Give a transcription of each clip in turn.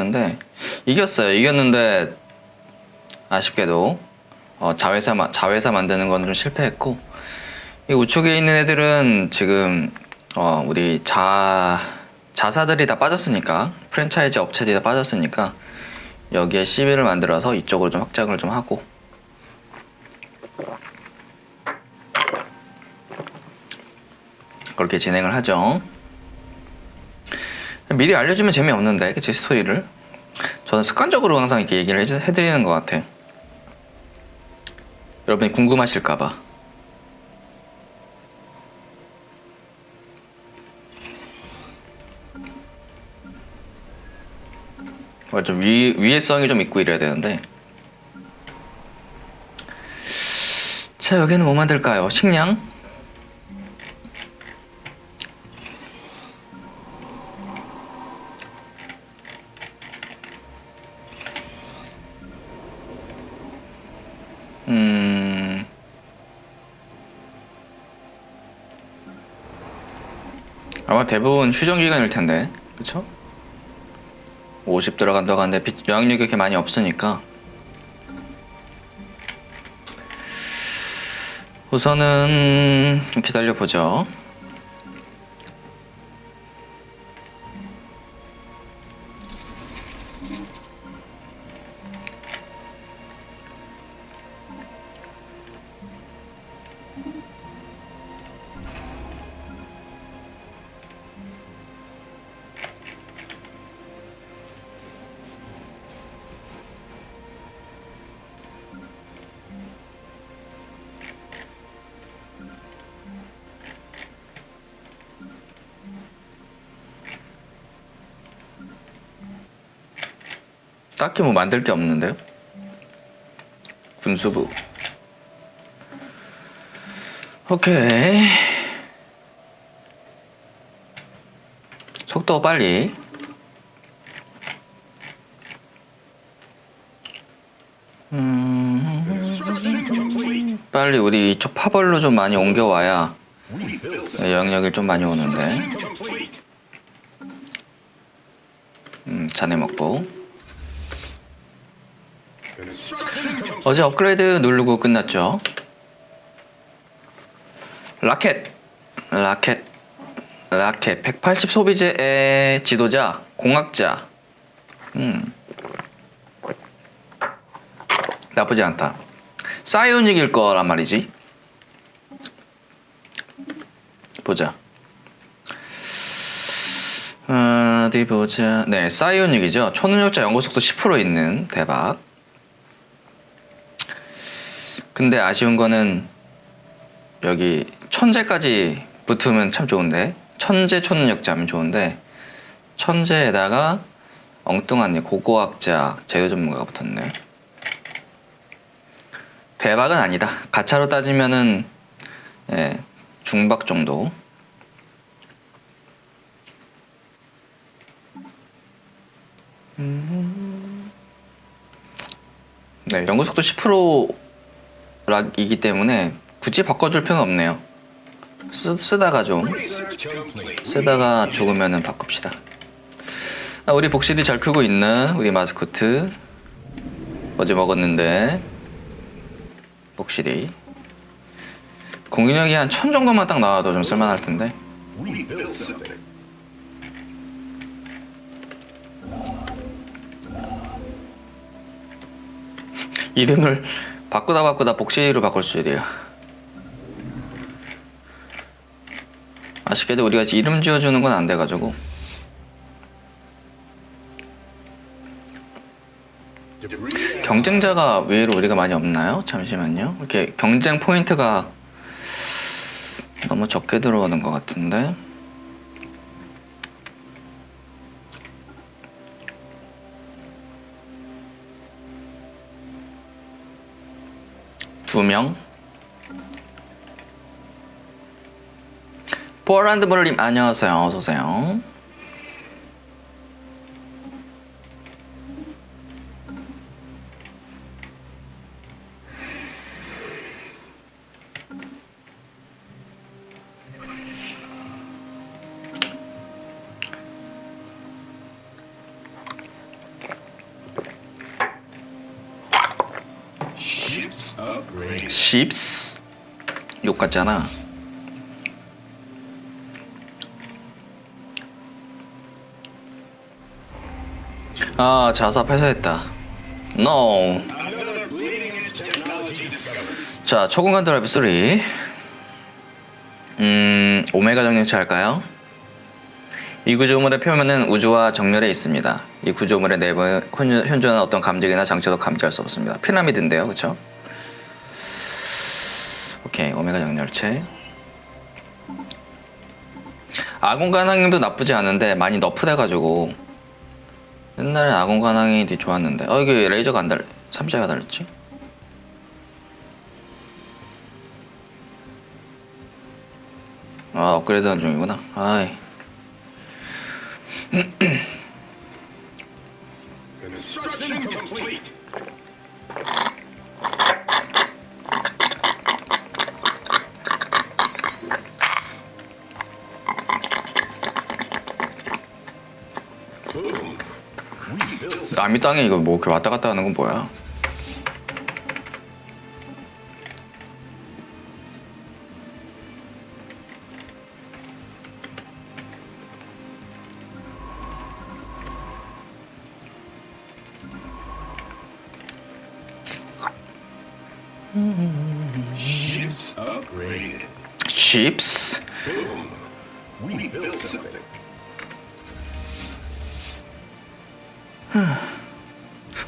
했는데 이겼어요. 이겼는데 아쉽게도 어, 자회사 마- 자회사 만드는 건 좀 실패했고 이 우측에 있는 애들은 지금 어, 우리 자 자사들이 다 빠졌으니까 프랜차이즈 업체들이 다 빠졌으니까 여기에 CB를 만들어서 이쪽으로 좀 확장을 좀 하고 그렇게 진행을 하죠. 미리 알려주면 재미없는데 그치 스토리를 저는 습관적으로 항상 이렇게 얘기를 해주, 해드리는 것 같아. 여러분이 궁금하실까봐. 좀 위, 위해성이 좀 있고 이래야 되는데. 자, 여기는 뭐 만들까요? 식량? 아마 대부분 휴전 기간일 텐데, 그쵸? 50 들어간다고 하는데 비- 영향력이 그렇게 많이 없으니까 우선은 좀 기다려 보죠. 딱히 뭐 만들 게 없는데요. 군수부. 오케이. 속도 빨리. 음, 빨리 우리 이쪽 파벌로 좀 많이 옮겨와야 네, 영역이 좀 많이 오는데. 음, 자네 먹고. 어제 업그레이드 누르고 끝났죠. 라켓, 라켓, 라켓. 180 소비재의 지도자, 공학자. 음. 나쁘지 않다. 사이오닉일 거란 말이지. 보자. 어, 어디 보자. 네, 사이오닉이죠. 초능력자 연구 속도 10% 있는 대박. 근데 아쉬운 거는 여기 천재까지 붙으면 참 좋은데 천재 초능력자면 좋은데 천재에다가 엉뚱한 고고학자 제도 전문가가 붙었네. 대박은 아니다. 가차로 따지면은 예, 중박 정도. 음. 네, 연구 속도 10% 락이기 때문에 굳이 바꿔줄 필요는 없네요. 쓰, 쓰다가 좀 쓰다가 죽으면은 바꿉시다. 아, 우리 복실이 잘 크고 있는 우리 마스코트 어제 먹었는데 복실이 공격력이 한 천 정도만 딱 나와도 좀 쓸만할 텐데. 이름을 바꾸다 바꾸다 복실이로 바꿀 수 있어요. 아쉽게도 우리가 이름 지어주는 건 안 돼가지고 경쟁자가 의외로 우리가 많이 없나요? 잠시만요. 이렇게 경쟁 포인트가 너무 적게 들어오는 것 같은데. 두 명. 포란드블님 안녕하세요. 어서 오세요. 욕 같잖아. 아 자사 폐쇄했다. No. 자 초공간 드라이브 3. 음 오메가 정렬체 할까요? 이 구조물의 표면은 우주와 정렬해 있습니다. 이 구조물의 현존- 현존하는 어떤 감지기나 장치도 감지할 수 없습니다. 피라미드인데요, 그렇죠? 오케이 오메가 정렬체. 아군 간항도 나쁘지 않은데 많이 너프돼가지고 옛날에 아군 간항이 되게 좋았는데 어 이게 레이저가 안 달, 삼자가 달렸지? 아 업그레이드하는 중이구나. 아이. Construction complete. 남이 땅에 이거 뭐 이렇게 왔다 갔다 하는 건 뭐야? Boom. We built something.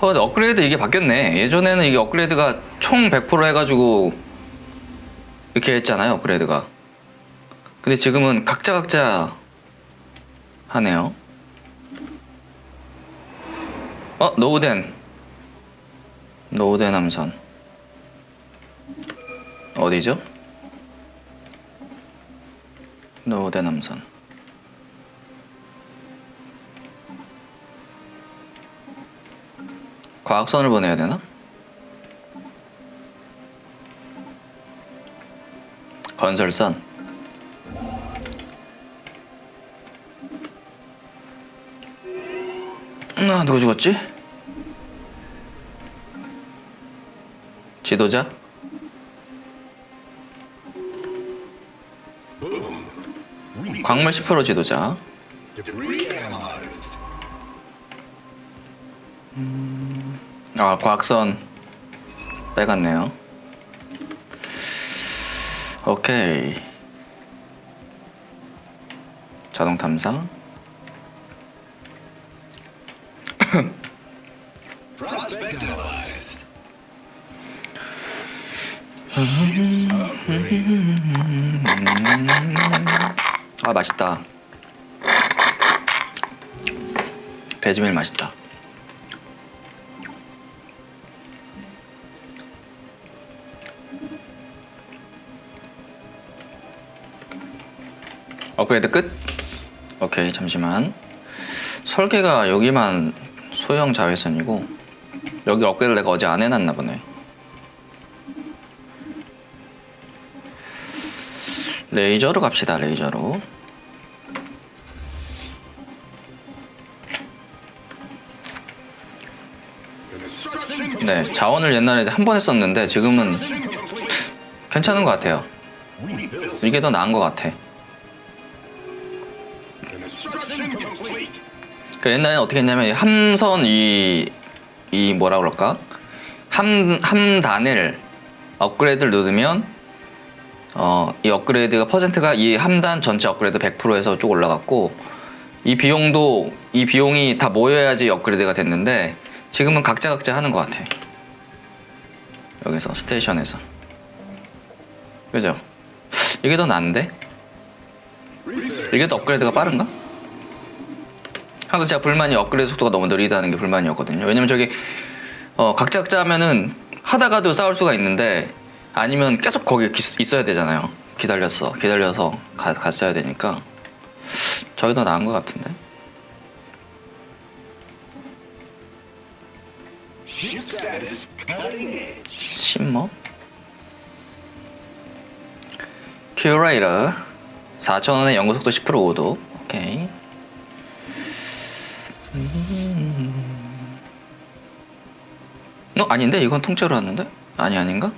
어, 업그레이드 이게 바뀌었네. 예전에는 이게 업그레이드가 총 100% 해가지고 이렇게 했잖아요. 업그레이드가. 근데 지금은 각자 각자 하네요. 어, 노우덴. 노우덴 함선. 어디죠? 노우덴 함선. 과학선을 보내야 되나? 건설선. 아, 누구 죽었지? 지도자? 광물 10% 지도자. 아, 과학선 빼갔네요. 오케이. 자동 탐사. 아, 맛있다. 배지밀 맛있다. 업그레이드 끝? 오케이, 잠시만. 설계가 여기만 소형 자외선이고 여기 업그레이드 내가 어제 안 해놨나 보네. 레이저로 갑시다, 레이저로. 네. 자원을 옛날에 한번 했었는데 지금은. 괜찮은 것 같아요. 이게 더 나은 것 같아. 그 옛날에 어떻게 했냐면 함선 이, 이 뭐라 그럴까? 함, 함단을 업그레이드를 누르면 어, 이 업그레이드가 퍼센트가 이 함단 전체 업그레이드 100%에서 쭉 올라갔고 이 비용도 이 비용이 다 모여야지 업그레이드가 됐는데 지금은 각자 각자 하는 것 같아. 여기서 스테이션에서. 그죠? 이게 더 나은데? 이게 더 업그레이드가 빠른가? 항상 제가 불만이 업그레이드 속도가 너무 느리다는 게 불만이었거든요. 왜냐면 저기 어, 각자 각자 하면은 하다가도 싸울 수가 있는데 아니면 계속 거기 기- 있어야 되잖아요. 기다렸어. 기다려서 가, 갔어야 되니까 저게 더 나은 것 같은데. 심머 큐레이터 4,000원에 연구속도 10% 오도 오케이 음. 어 아닌데 이건 통째로 왔는데 아니 아닌가?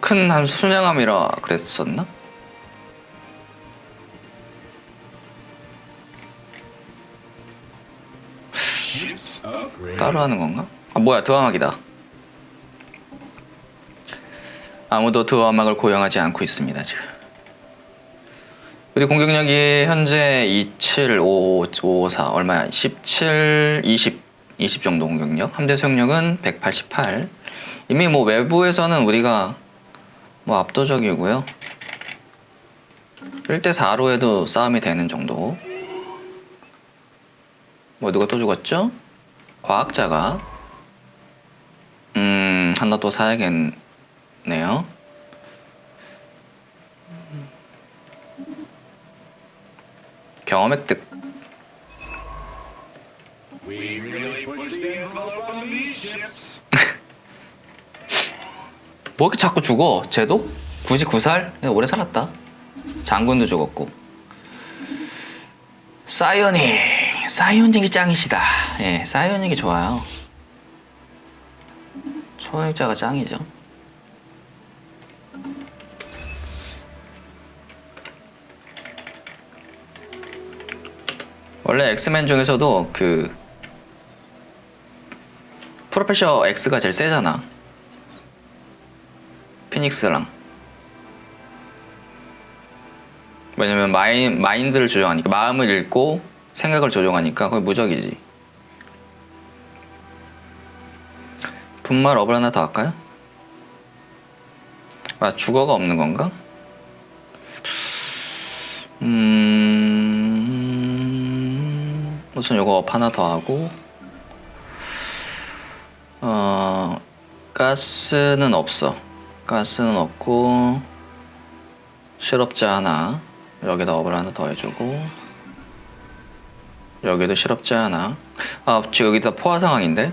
큰 함수 순양함이라 그랬었나? 따로 하는 건가? 아 뭐야 드화막이다. 아무도 드화막을 고용하지 않고 있습니다 지금. 우리 공격력이 현재 27, 5, 5, 4 얼마야? 17, 20, 20 정도 공격력. 함대 수용력은 188. 이미 뭐 외부에서는 우리가 뭐 압도적이고요. 1대 4로 해도 싸움이 되는 정도. 뭐 누가 또 죽었죠? 과학자가 음 하나 또 사야겠네요. 경험 획득. 뭐 이렇게 자꾸 죽어? 쟤도? 굳이 구살? 오래 살았다. 장군도 죽었고. 사이오닉, 사이오닉이 짱이시다. 예, 사이오닉이 좋아요. 초능자가 짱이죠. 원래 엑스맨 중에서도 그 프로페셔 X가 제일 세잖아. 피닉스랑 왜냐면 마인, 마인드를 조정하니까 마음을 읽고 생각을 조정하니까 거의 무적이지 분말 업을 하나 더 할까요? 아 주거가 없는 건가? 음 우선 요거 업 하나 더 하고 어 가스는 없어. 가스는 없고 실업자 하나 여기다 업을 하나 더 해주고 여기도 실업자 하나. 아 지금 여기다 포화 상황인데?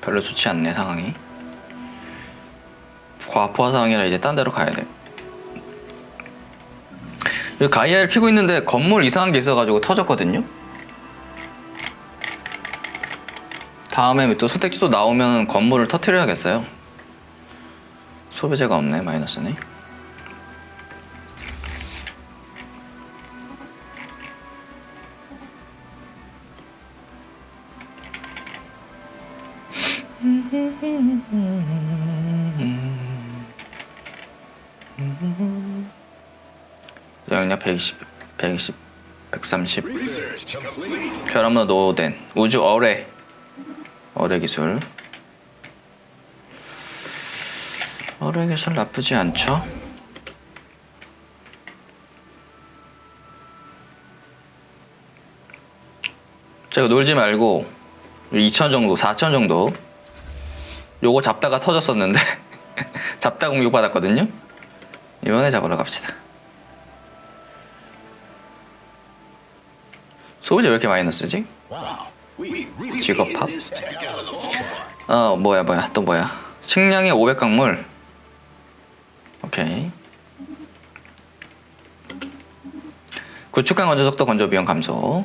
별로 좋지 않네 상황이 과포화 상황이라 이제 딴 데로 가야 돼 여기 가이아를 피고 있는데 건물 이상한 게 있어가지고 터졌거든요. 다음에 또 선택지 또 나오면 건물을 터트려야겠어요. 소비재가 없네 마이너스네. 120, 120, 130. Research complete. 결합로 노된 우주 어뢰 어뢰 기술 어뢰 기술 나쁘지 않죠? 제가 놀지 말고 2천 정도, 4천 정도 요거 잡다가 터졌었는데 잡다 공격 받았거든요. 이번에 잡으러 갑시다. 소비재 왜 이렇게. We really 직업 팝. 어 뭐야 뭐야 또 뭐야? 식량의 500강물. 오케이. 구축강 건조 속도 건조 비용 감소.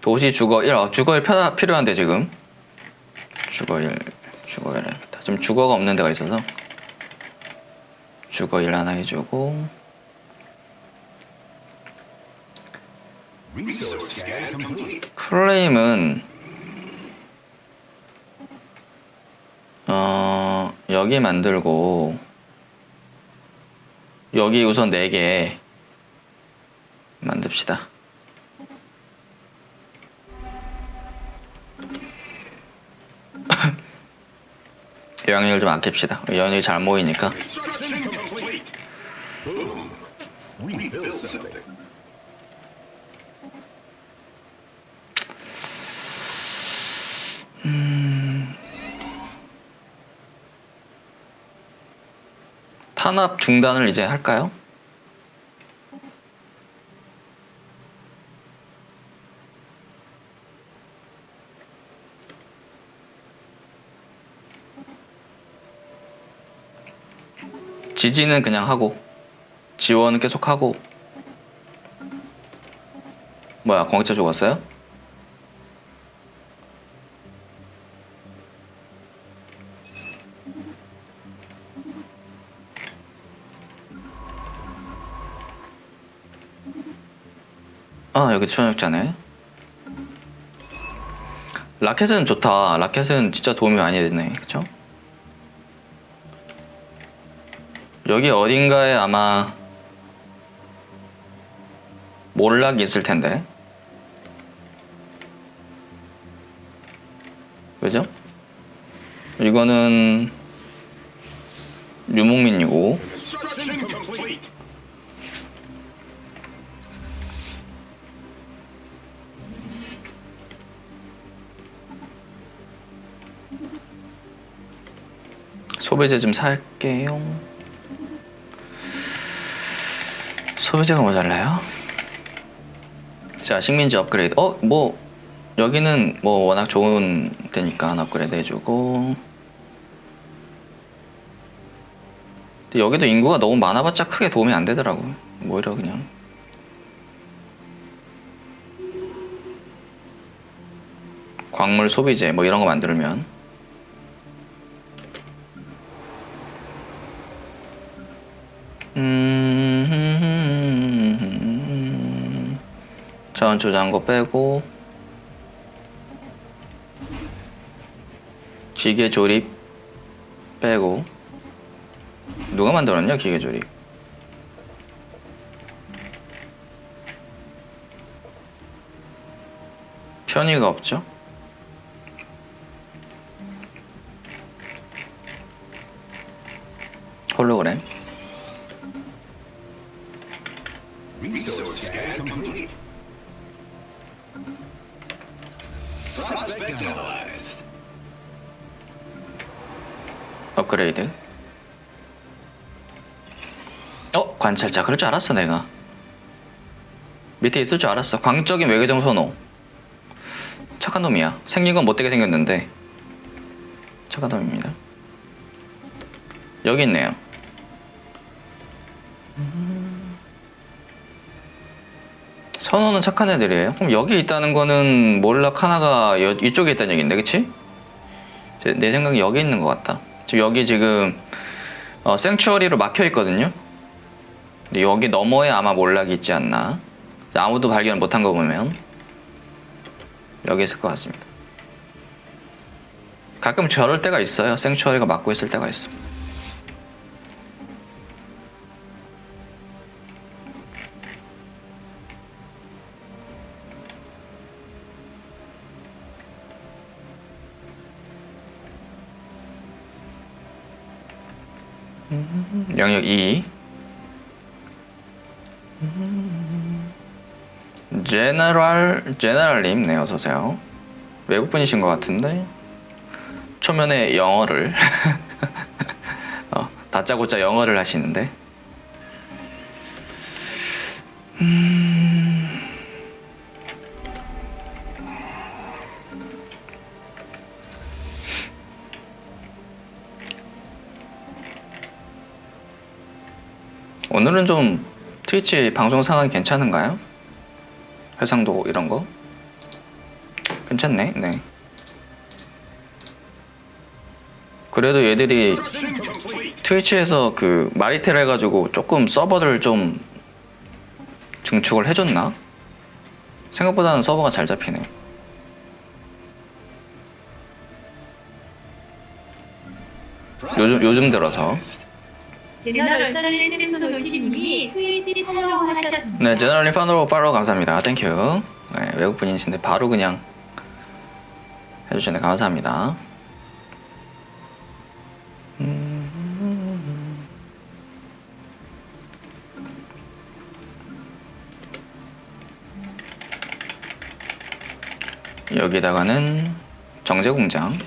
도시 주거 1 어, 주거 1 펴, 필요한데 지금. 주거 1 주거 1 해야겠다 지금 주거가 없는 데가 있어서. 주거 1 하나 해주고 클레임은 어 여기 만들고 여기 우선 4개 만듭시다. 영역을 좀 아낍시다. 영역이 잘 모이니까. Construction complete. Boom. We built something. 탄압 중단을 이제 할까요? 지지는 그냥 하고 지원은 계속 하고 뭐야 공학자 죽었어요? 아 여기 초능력자네. 라켓은 좋다. 라켓은 진짜 도움이 많이 되네. 그쵸? 여기 어딘가에 아마 몰락이 있을 텐데. 그죠? 이거는 유목민이고 소비재 좀 살게요. 소비재가 모자라요? 자, 식민지 업그레이드. 어, 뭐 여기는 뭐 워낙 좋은 데니까 업그레이드 해주고. 근데 여기도 인구가 너무 많아봤자 크게 도움이 안 되더라고. 뭐 오히려 그냥. 광물 소비재 뭐 이런 거 만들면 전 조장고 빼고 기계 조립 빼고 누가 만들었냐 기계 조립? 편의가 없죠 관찰자 그럴 줄 알았어 내가. 밑에 있을 줄 알았어. 광적인 외교정 선호. 착한 놈이야. 생긴 건 못되게 생겼는데 착한 놈입니다. 여기 있네요. 음. 선호는 착한 애들이에요. 그럼 여기 있다는 거는 몰락 하나가 여- 이쪽에 있다는 얘긴데, 그치? 제- 내 생각에 여기 있는 것 같다. 지금 여기 지금 어, 생추어리로 막혀 있거든요. 근데 여기 너머에 아마 몰락이 있지 않나. 아무도 발견 못한 거 보면 여기 있을 것 같습니다. 가끔 저럴 때가 있어요. 생추어리가 막고 있을 때가. 영역 제너럴 제너럴님 네 어서 오세요. 외국 분이신 것 같은데 초면에 영어를 어, 다짜고짜 영어를 하시는데 오늘은 좀 트위치 방송 상황이 괜찮은가요? 해상도 이런 거? 괜찮네, 네. 그래도 얘들이. 트위치에서 그 마리텔 해가지고 조금 서버를 좀 증축을 해줬나? 생각보다는 서버가 잘 잡히네. 요즘 요즘 들어서 제너럴 팔로우 하셨습니다. 네 제너럴님 파노로 팔로우 감사합니다. 땡큐. 네, 외국 분이신데 바로 그냥 해주시네 감사합니다. 음. 여기다가는 정제 공장.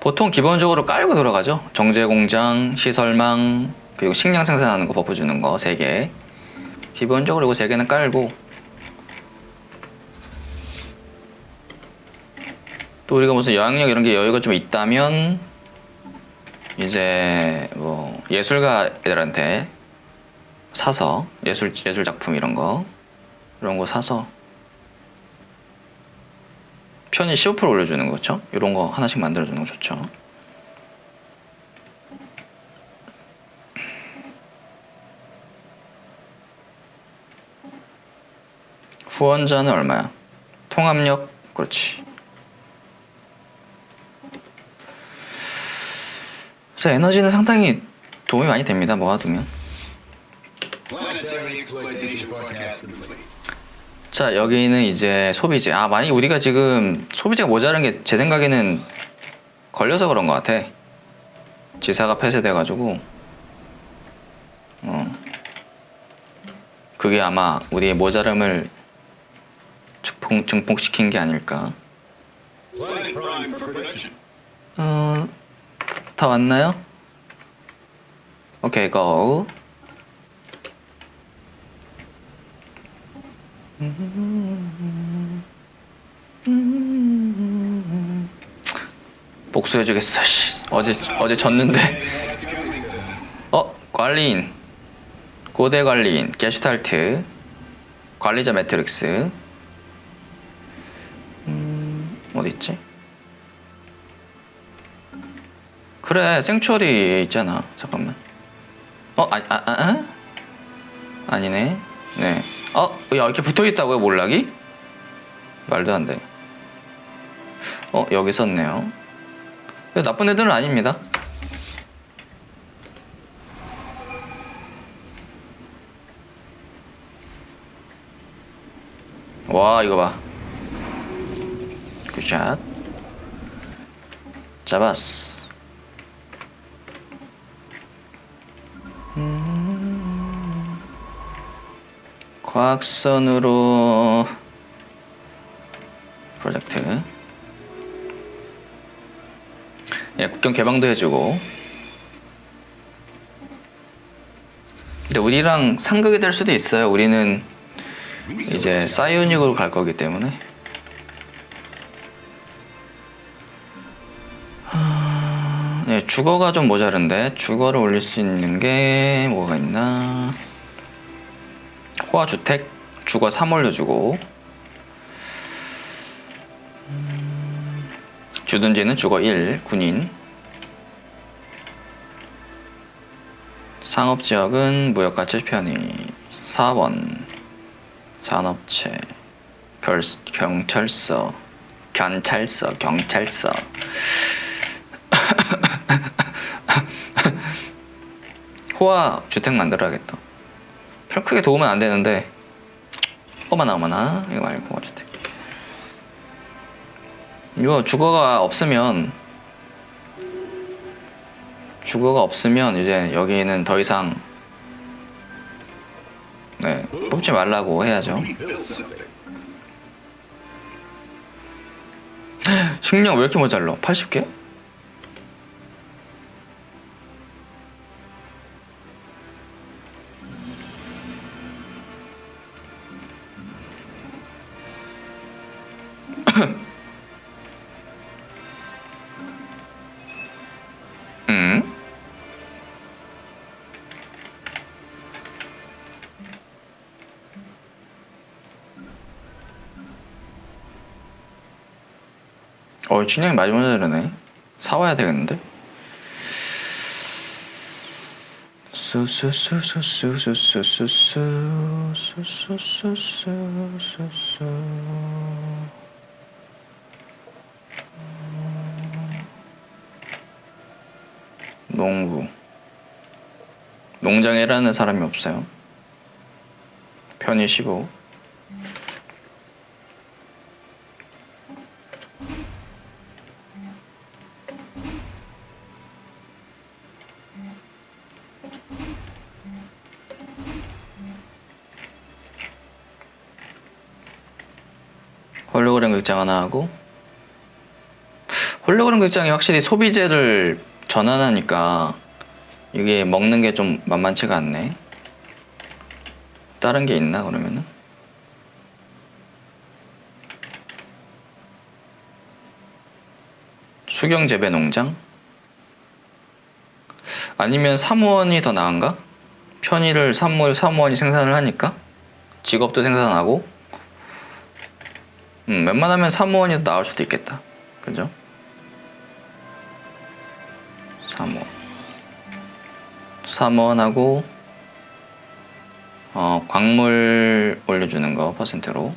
보통 기본적으로 깔고 들어가죠. 정제 공장, 시설망, 그리고 식량 생산하는 거 버프 주는 거세 개. 기본적으로 이거 세 개는 깔고 또 우리가 무슨 영향력 이런 게 여유가 좀 있다면 이제 뭐 예술가 애들한테 사서 예술 예술 작품 이런 거 이런 거 사서 편의 15% 올려주는 거죠. 이런 거 하나씩 만들어주는 거 좋죠. 후원자는 얼마야? 통합력 그렇지. 그래서 에너지는 상당히 도움이 많이 됩니다. 모아두면. 자 여기는 이제 소비재. 아 많이 우리가 지금 소비재가 모자란 게 제 생각에는 걸려서 그런 것 같아. 지사가 폐쇄돼가지고. 어. 그게 아마 우리의 모자람을 증폭, 증폭시킨 게 아닐까. 어, 다 왔나요? 오케이, go. 복수해주겠어. 씨. 어제 어제 졌는데. 어, 관리인, 고대 관리인, 게슈탈트, 관리자 매트릭스. 있지? 그래 생추어리 있잖아 잠깐만 어? 아, 아, 아, 아? 아니네 네 어? 야 이렇게 붙어있다고요 몰락이? 말도 안돼 어 여기 근데 나쁜 애들은 아닙니다 와 이거 봐 굿샷. 잡았어. 음. 과학선으로 프로젝트. 예, 국경 개방도 해주고. 근데 우리랑 상극이 될 수도 있어요. 우리는 이제 사이오닉으로 갈 거기 때문에 주거가 좀 모자른데 주거를 올릴 수 있는 게 뭐가 있나? 호화 주택 주거 3 올려주고. 음, 주둔지는 주거 1 군인. 상업지역은 무역가치 편의. 4번. 산업체. 결, 경찰서. 경찰서 경찰서 호화 주택 만들어야겠다 별 크게 도움은 안 되는데 어머나 어머나 이거 말고 주택 이거 주거가 없으면 주거가 없으면 이제 여기는 더 이상 네 뽑지 말라고 해야죠. 식량 왜 이렇게 모자라 80개? 어, 식량이 많이 모자르네. 사와야 되겠는데? 수수수수수수수수수수수수수수수 농부 농장에 일하는 사람이 없어요. 편의 15 홀로그램 극장 하나 하고 홀로그램 극장이 확실히 소비재를 전환하니까 이게 먹는 게 좀 만만치가 않네. 다른 게 있나 그러면은? 수경 재배 농장? 아니면 사무원이 더 나은가? 편의를 사무 사무원이 생산을 하니까 직업도 생산하고 음, 웬만하면 3호원이 나올 수도 있겠다. 그죠? 3호. 3호원하고 어, 광물 올려주는 거 퍼센트로.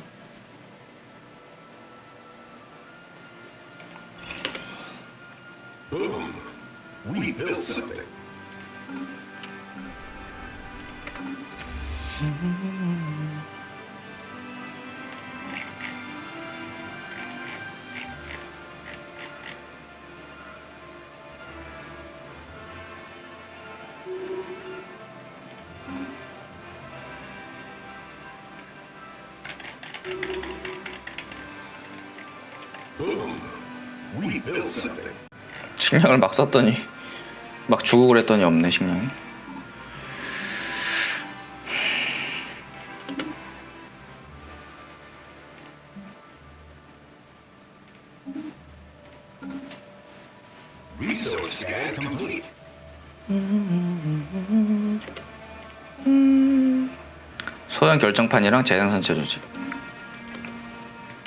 식량을 막 썼더니 막 주고 그랬더니 없네 식량이. Complete. 소형 결정판이랑 재생선체 조직.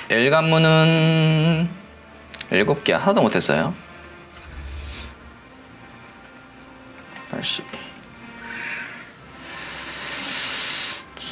일관문은 일곱 개 하나도 못했어요.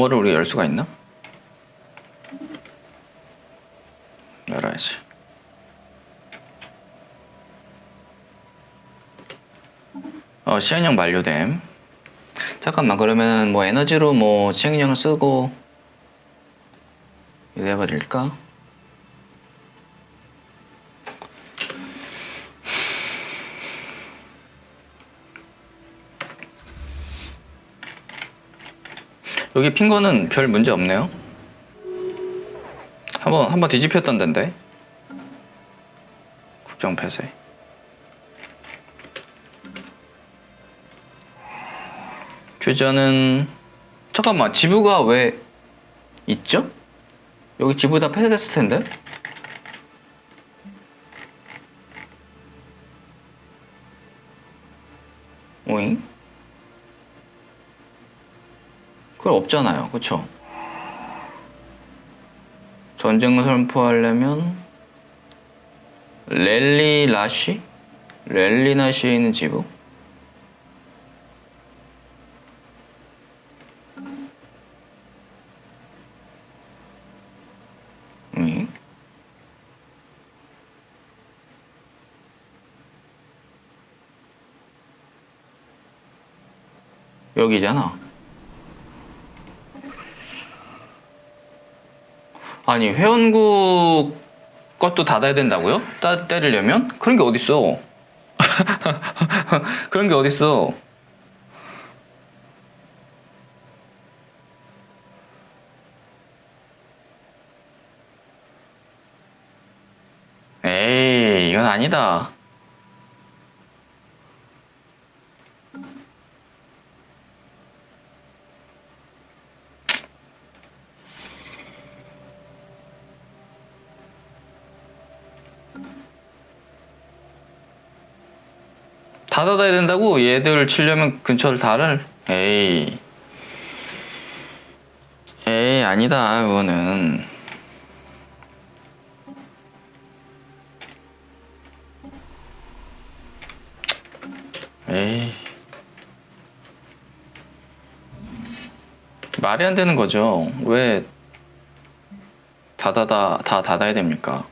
이 워머를 우리가 열 수가 있나? 열어야지. 어, 시행령 만료됨. 잠깐만 그러면 뭐 에너지로 뭐 시행령을 쓰고 이거 해버릴까? 여기 핀 거는 별 문제 없네요. 한번 한번 뒤집혔던 데인데. 국정 폐쇄. 주저는 잠깐만 지부가 왜 있죠? 여기 지부 다 폐쇄됐을 텐데. 오잉? 그걸 없잖아요. 그쵸? 전쟁을 선포하려면 랠리 라시? 랠리 나시에 있는 지부? 응? 여기잖아. 아니 회원국 것도 닫아야 된다고요? 따 때리려면? 그런 게 어딨어? 그런 게 어딨어? 에이 이건 아니다. 다 닫아야 된다고? 얘들 치려면 근처를 다를? 에이. 에이, 아니다, 그거는. 에이. 말이 안 되는 거죠. 왜다 닫아, 다 닫아야 됩니까?